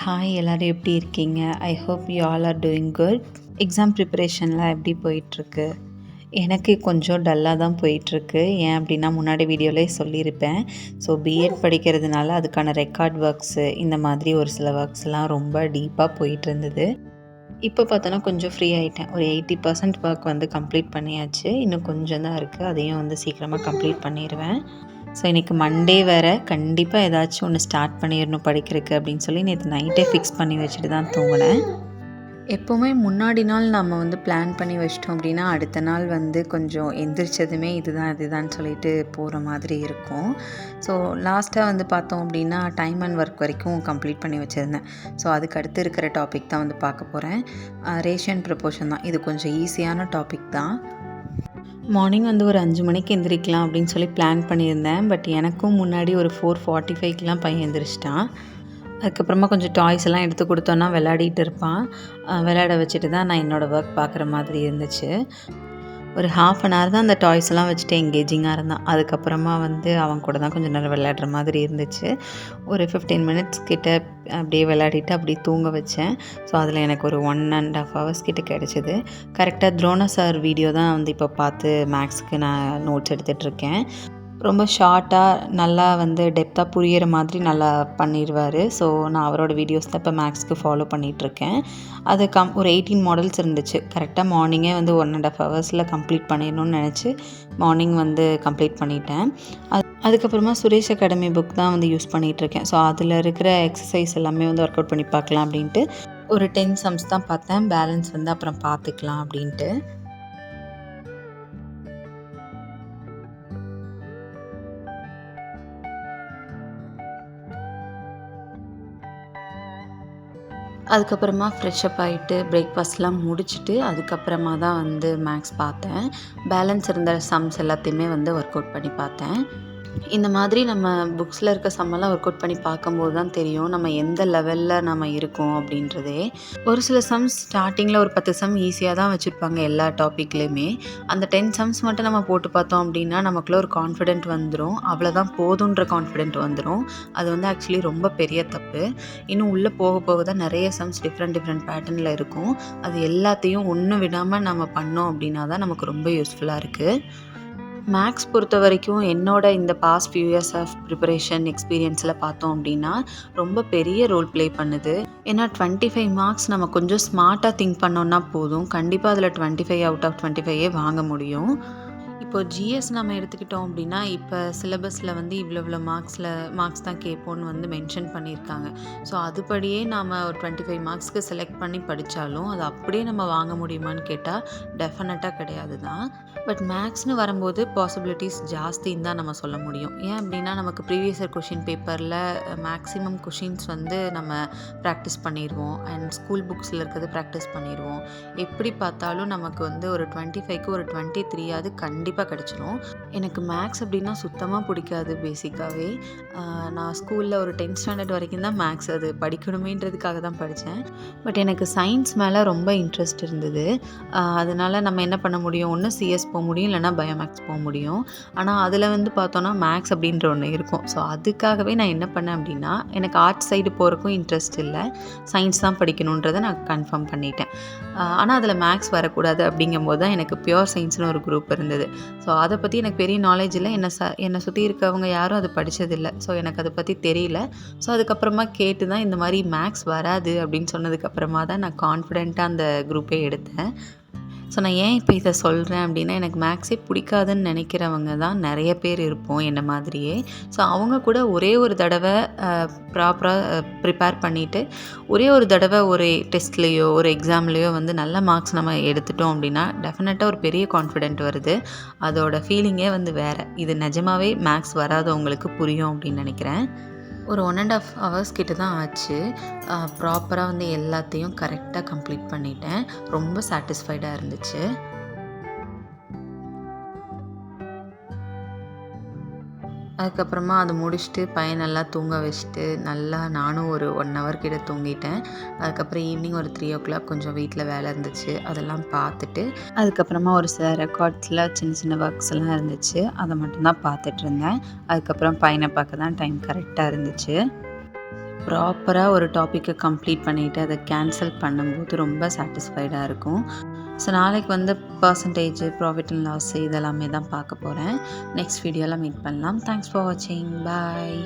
Hi எல்லோரும் எப்படி இருக்கீங்க? I hope you all are doing good exam ப்ரிப்பரேஷன்லாம் எப்படி போயிட்டுருக்கு? எனக்கு கொஞ்சம் டல்லாக தான் போயிட்டுருக்கு. ஏன் அப்படின்னா முன்னாடி வீடியோலேயே சொல்லியிருப்பேன். ஸோ பிஎட் படிக்கிறதுனால அதுக்கான ரெக்கார்ட் ஒர்க்ஸு இந்த மாதிரி ஒரு சில ஒர்க்ஸ்லாம் ரொம்ப டீப்பாக போயிட்டு இருந்தது இப்போ பார்த்தோன்னா கொஞ்சம் ஃப்ரீ ஆகிட்டேன் ஒரு எயிட்டி பர்சன்ட் ஒர்க் வந்து கம்ப்ளீட் பண்ணியாச்சு. இன்னும் கொஞ்சம் தான் இருக்குது அதையும் வந்து சீக்கிரமாக கம்ப்ளீட் பண்ணிடுவேன் ஸோ இன்றைக்கி மண்டே வேறு. கண்டிப்பாக ஏதாச்சும் ஒன்று ஸ்டார்ட் பண்ணிடணும் படிக்கிறதுக்கு அப்படின்னு சொல்லி நேற்று நைட்டே ஃபிக்ஸ் பண்ணி வச்சுட்டு தான் தூங்கினேன். எப்போவுமே முன்னாடி நாள் நம்ம வந்து பிளான் பண்ணி வச்சிட்டோம் அப்படின்னா அடுத்த நாள் வந்து கொஞ்சம் எந்திரிச்சதுமே இதுதான் இதுதான் சொல்லிட்டு போகிற மாதிரி இருக்கும். ஸோ லாஸ்ட்டாக வந்து பார்த்தோம் அப்படின்னா டைம் அண்ட் ஒர்க் வரைக்கும் கம்ப்ளீட் பண்ணி வச்சுருந்தேன். ஸோ அதுக்கு அடுத்து இருக்கிற டாபிக் தான் வந்து பார்க்க போகிறேன் ரேஷன் ப்ரப்போஷன் தான். இது கொஞ்சம் ஈஸியான டாபிக் தான். மார்னிங் வந்து ஒரு அஞ்சு மணிக்கு எந்திரிக்கலாம் அப்படின்னு சொல்லி பிளான் பண்ணியிருந்தேன். பட் எனக்கும் முன்னாடி ஒரு ஃபோர் ஃபார்ட்டி ஃபைவ்க்கெலாம் பையன் எந்திரிச்சிட்டான். அதுக்கப்புறமா கொஞ்சம் டாய்ஸ் எல்லாம் எடுத்து கொடுத்தோன்னா விளையாடிட்டு இருப்பான். விளையாட வச்சுட்டு தான் நான் என்னோடய ஒர்க் பார்க்குற மாதிரி இருந்துச்சு. ஒரு ஹாஃப் அன் ஹவர் தான் அந்த டாய்ஸ்லாம் வச்சுட்டு எங்கேஜிங்காக இருந்தான். அதுக்கப்புறமா வந்து அவன் கூட தான் கொஞ்சம் நேரம் விளையாடுற மாதிரி இருந்துச்சு. ஒரு ஃபிஃப்டீன் மினிட்ஸ் கிட்ட அப்படியே விளையாடிட்டு அப்படியே தூங்க வச்சேன். ஸோ அதில் எனக்கு ஒரு ஒன் அண்ட் ஆஃப் ஹவர்ஸ் கிட்ட கிடச்சிது. கரெக்டாக துரோணா சார் வீடியோ தான் வந்து இப்போ பார்த்து மேக்ஸுக்கு நான் நோட்ஸ் எடுத்துகிட்ருக்கேன் ரொம்ப ஷார்ட்டாக நல்லா வந்து டெப்த்தாக புரியிற மாதிரி நல்லா பண்ணிடுவார் ஸோ நான் அவரோட வீடியோஸ் தான் இப்போ மேக்ஸ்க்கு ஃபாலோ பண்ணிகிட்ருக்கேன் அது கம் ஒரு எயிட்டீன் மாடல்ஸ் இருந்துச்சு. கரெக்டாக மார்னிங்கே வந்து ஒன் அண்ட் ஆஃப் ஹவர்ஸில் கம்ப்ளீட் பண்ணிடணும்னு நினச்சி மார்னிங் வந்து கம்ப்ளீட் பண்ணிட்டேன். அது அதுக்கப்புறமா சுரேஷ் அகாடமி புக் தான் வந்து யூஸ் பண்ணிகிட்ருக்கேன் ஸோ அதில் இருக்கிற எக்ஸசைஸ் எல்லாமே வந்து ஒர்க் அவுட் பண்ணி பார்க்கலாம் அப்படின்ட்டு ஒரு டென் சம்ஸ் தான் பார்த்தேன். பேலன்ஸ் வந்து அப்புறம் பார்த்துக்கலாம் அப்படின்ட்டு. அதுக்கப்புறமா ஃப்ரெஷ்அப் ஆகிட்டு பிரேக்ஃபாஸ்ட்லாம் முடிச்சுட்டு அதுக்கப்புறமா தான் வந்து மேக்ஸ் பார்த்தேன். பேலன்ஸ் இருந்த சம்ஸ் எல்லாத்தையுமே வந்து ஒர்க் அவுட் பண்ணி பார்த்தேன். இந்த மாதிரி நம்ம புக்ஸில் இருக்க சம்மெல்லாம் ஒர்க் அவுட் பண்ணி பார்க்கும்போது தான் தெரியும் நம்ம எந்த லெவலில் நம்ம இருக்கோம் அப்படின்றதே. ஒரு சில சம்ஸ் ஸ்டார்டிங்கில் ஒரு பத்து சம் ஈஸியாக தான் வச்சுருப்பாங்க எல்லா டாப்பிக்லேயுமே அந்த டென் சம்ஸ் மட்டும் நம்ம போட்டு பார்த்தோம் அப்படின்னா நமக்குள்ள ஒரு கான்ஃபிடென்ட் வந்துடும் அவ்வளோதான் போதுன்ற கான்ஃபிடென்ட் வந்துடும் அது வந்து ஆக்சுவலி ரொம்ப பெரிய தப்பு. இன்னும் உள்ளே போக போக தான் நிறைய சம்ஸ் டிஃப்ரெண்ட் டிஃப்ரெண்ட் பேட்டர்னில் இருக்கும். அது எல்லாத்தையும் ஒன்று விடாமல் நம்ம பண்ணோம் அப்படின்னா தான் நமக்கு ரொம்ப யூஸ்ஃபுல்லாக இருக்குது மேக்ஸ் பொறுத்த வரைக்கும் என்னோட இந்த past few years of preparation எக்ஸ்பீரியன்ஸில் பார்த்தோம் அப்படின்னா ரொம்ப பெரிய ரோல் ப்ளே பண்ணுது. ஏன்னா டுவெண்ட்டி ஃபைவ் மார்க்ஸ் நம்ம கொஞ்சம் ஸ்மார்ட்டாக திங்க் பண்ணோன்னா போதும். கண்டிப்பாக அதில் twenty five out of twenty ஃபைவே வாங்க முடியும். இப்போ ஜிஎஸ் நம்ம எடுத்துக்கிட்டோம் அப்படின்னா இப்போ சிலபஸில் வந்து இவ்வளோ இவ்வளோ மார்க்ஸில் மார்க்ஸ் தான் கேட்போன்னு வந்து மென்ஷன் பண்ணியிருக்காங்க. ஸோ அதுபடியே நாம் ஒரு டுவெண்ட்டி ஃபைவ் மார்க்ஸ்க்கு செலக்ட் பண்ணி படித்தாலும் அது அப்படியே நம்ம வாங்க முடியுமான்னு கேட்டால் டெஃபினட்டாக கிடையாது தான். பட் மேக்ஸ்னு வரும்போது பாசிபிலிட்டிஸ் ஜாஸ்தின்னு தான் நம்ம சொல்ல முடியும். ஏன் அப்படின்னா நமக்கு ப்ரீவியஸ் இயர் கொஷின் பேப்பரில் மேக்ஸிமம் கொஷின்ஸ் வந்து நம்ம ப்ராக்டிஸ் பண்ணிடுவோம் அண்ட் ஸ்கூல் புக்ஸில் இருக்கிறது ப்ராக்டிஸ் பண்ணிடுவோம் எப்படி பார்த்தாலும் நமக்கு வந்து ஒரு டுவெண்ட்டி ஃபைவ்க்கு ஒரு டுவெண்ட்டி த்ரீயாவது கண்டிப்பாக கண்டிப்பாக கிடச்சிரும். எனக்கு மேக்ஸ் அப்படின்னா சுத்தமாக பிடிக்காது பேசிக்காகவே நான் ஸ்கூலில் ஒரு டென்த் ஸ்டாண்டர்ட் வரைக்கும் தான் மேக்ஸ் அது படிக்கணுமேன்றதுக்காக தான் படித்தேன் பட் எனக்கு சயின்ஸ் மேலே ரொம்ப இன்ட்ரெஸ்ட் இருந்தது. அதனால் நம்ம என்ன பண்ண முடியும்? ஒன்று சிஎஸ் போக முடியும் இல்லைனா பயோமேக்ஸ் போக முடியும். ஆனால் அதில் வந்து பார்த்தோன்னா மேக்ஸ் அப்படின்ற ஒன்று இருக்கும். ஸோ அதுக்காகவே நான் என்ன பண்ணேன் அப்படின்னா எனக்கு ஆர்ட்ஸ் சைடு போகிறக்கும் இன்ட்ரெஸ்ட் இல்லை. சயின்ஸ் தான் படிக்கணுன்றதை நான் கன்ஃபார்ம் பண்ணிட்டேன். ஆனால் அதில் மேக்ஸ் வரக்கூடாது அப்படிங்கும்போது தான் எனக்கு பியோர் சயின்ஸ்னு ஒரு குரூப் இருந்தது. ஸோ அதை பற்றி எனக்கு பெரிய நாலேஜ் இல்லை. என்னை ச என்னை சுற்றி இருக்கவங்க யாரும் அது படித்ததில்லை ஸோ எனக்கு அதை பற்றி தெரியல. ஸோ அதுக்கப்புறமா கேட்டு தான் இந்த மாதிரி மேக்ஸ் வராது அப்படின்னு சொன்னதுக்கப்புறமா தான் நான் கான்ஃபிடெண்ட்டாக அந்த குரூப்பே எடுத்தேன். ஸோ நான் ஏன் இப்போ இதை சொல்கிறேன் அப்படின்னா எனக்கு மேக்ஸே பிடிக்காதுன்னு நினைக்கிறவங்க தான் நிறைய பேர் இருப்போம் என்ன மாதிரியே. ஸோ அவங்க கூட ஒரே ஒரு தடவை ப்ராப்பராக ப்ரிப்பேர் பண்ணிவிட்டு ஒரே ஒரு தடவை ஒரு டெஸ்ட்லேயோ ஒரு எக்ஸாம்லேயோ வந்து நல்ல மார்க்ஸ் நம்ம எடுத்துட்டோம் அப்படின்னா டெஃபினட்டாக ஒரு பெரிய கான்ஃபிடென்ட் வருது. அதோட ஃபீலிங்கே வந்து வேறு. இது நிஜமாகவே மேக்ஸ் வராதவங்களுக்கு புரியும் அப்படின்னு நினைக்கிறேன். ஒரு ஒன் அண்ட் ஆஃப் ஹவர்ஸ் கிட்ட தான் ஆச்சு. ப்ராப்பராக வந்து எல்லாத்தையும் கரெக்டாக கம்ப்ளீட் பண்ணிட்டேன். ரொம்ப சாட்டிஸ்ஃபைடாக இருந்துச்சு. அதுக்கப்புறமா அது முடிச்சுட்டு பையன் நல்லா தூங்க வச்சுட்டு நல்லா நானும் ஒரு ஒன் ஹவர் கிட்ட தூங்கிட்டேன். அதுக்கப்புறம் ஈவினிங் ஒரு த்ரீ ஓ கிளாக் கொஞ்சம் வீட்டில் வேலை இருந்துச்சு. அதெல்லாம் பார்த்துட்டு அதுக்கப்புறமா ஒரு சில ரெக்கார்ட்ஸில் சின்ன சின்ன ஒர்க்ஸ் எல்லாம் இருந்துச்சு. அதை மட்டும்தான் பார்த்துட்டு இருந்தேன். அதுக்கப்புறம் பையனை பார்க்க தான் டைம் கரெக்டாக இருந்துச்சு. ப்ராப்பராக ஒரு டாப்பிக்கை கம்ப்ளீட் பண்ணிவிட்டு அதை கேன்சல் பண்ணும்போது ரொம்ப சாட்டிஸ்ஃபைடாக இருக்கும். ஸோ நாளைக்கு வந்து பர்சன்டேஜ் ப்ராஃபிட் அண்ட் லாஸ் இதெல்லாமே தான் பார்க்க போகிறேன் நெக்ஸ்ட் வீடியோவில் மீட் பண்ணலாம். தேங்க்ஸ் ஃபார் வாட்சிங் பாய்